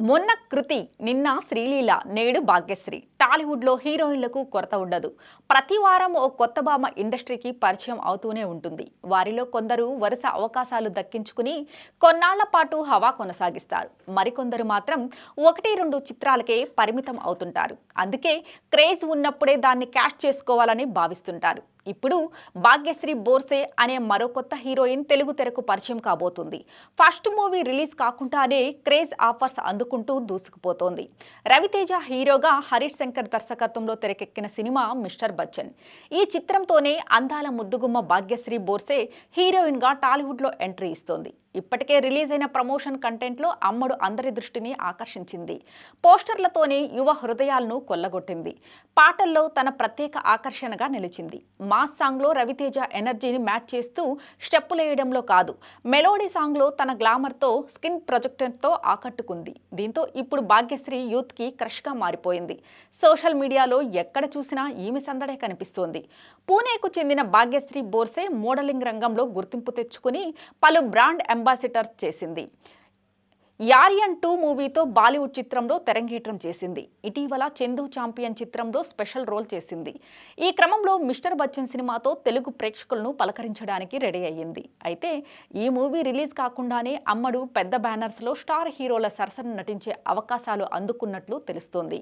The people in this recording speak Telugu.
మొన్న కృతి నిన్న శ్రీలీల నేడు భాగ్యశ్రీ. టాలీవుడ్లో హీరోయిన్లకు కొరత ఉండదు. ప్రతి వారం ఓ కొత్త భామ ఇండస్ట్రీకి పరిచయం అవుతూనే ఉంటుంది. వారిలో కొందరు వరుస అవకాశాలు దక్కించుకుని కొన్నాళ్ళ పాటు హవా కొనసాగిస్తారు. మరికొందరు మాత్రం ఒకటి రెండు చిత్రాలకే పరిమితం అవుతుంటారు. అందుకే క్రేజ్ ఉన్నప్పుడే దాన్ని క్యాష్ చేసుకోవాలని భావిస్తుంటారు. ఇప్పుడు భాగ్యశ్రీ బోర్సే అనే మరో కొత్త హీరోయిన్ తెలుగు తెరకు పరిచయం కాబోతుంది. ఫస్ట్ మూవీ రిలీజ్ కాకుండానే క్రేజ్ ఆఫర్స్ అందుకుంటూ దూసుకుపోతోంది. రవితేజ హీరోగా హరీష్ శంకర్ దర్శకత్వంలో తెరకెక్కిన సినిమా మిస్టర్ బచ్చన్. ఈ చిత్రంతోనే అందాల ముద్దుగుమ్మ భాగ్యశ్రీ బోర్సే హీరోయిన్గా టాలీవుడ్లో ఎంట్రీ ఇస్తోంది. ఇప్పటికే రిలీజ్ అయిన ప్రమోషన్ కంటెంట్లో అమ్మడు అందరి దృష్టిని ఆకర్షించింది. పోస్టర్లతోనే యువ హృదయాలను కొల్లగొట్టింది. పాటల్లో తన ప్రత్యేక ఆకర్షణగా నిలిచింది. మాస్ సాంగ్లో రవితేజ ఎనర్జీని మ్యాచ్ చేస్తూ స్టెప్పులేయడంలో కాదు. మెలోడీ సాంగ్లో తన గ్లామర్తో స్కిన్ ప్రొజెక్టర్తో ఆకట్టుకుంది. దీంతో ఇప్పుడు భాగ్యశ్రీ యూత్కి క్రష్గా మారిపోయింది. సోషల్ మీడియాలో ఎక్కడ చూసినా ఈమె సందడే కనిపిస్తోంది. పూణేకు చెందిన భాగ్యశ్రీ బోర్సే మోడలింగ్ రంగంలో గుర్తింపు తెచ్చుకుని పలు బ్రాండ్ అంబాసిడర్స్ చేసింది. యారియన్ టూ మూవీతో బాలీవుడ్ చిత్రంలో తెరంగేట్రం చేసింది. ఇటీవల చందు చాంపియన్ చిత్రంలో స్పెషల్ రోల్ చేసింది. ఈ క్రమంలో మిస్టర్ బచ్చన్ సినిమాతో తెలుగు ప్రేక్షకులను పలకరించడానికి రెడీ అయ్యింది. అయితే ఈ మూవీ రిలీజ్ కాకుండానే అమ్మడు పెద్ద బ్యానర్స్లో స్టార్ హీరోల సరసన నటించే అవకాశాలు అందుకున్నట్లు తెలుస్తోంది.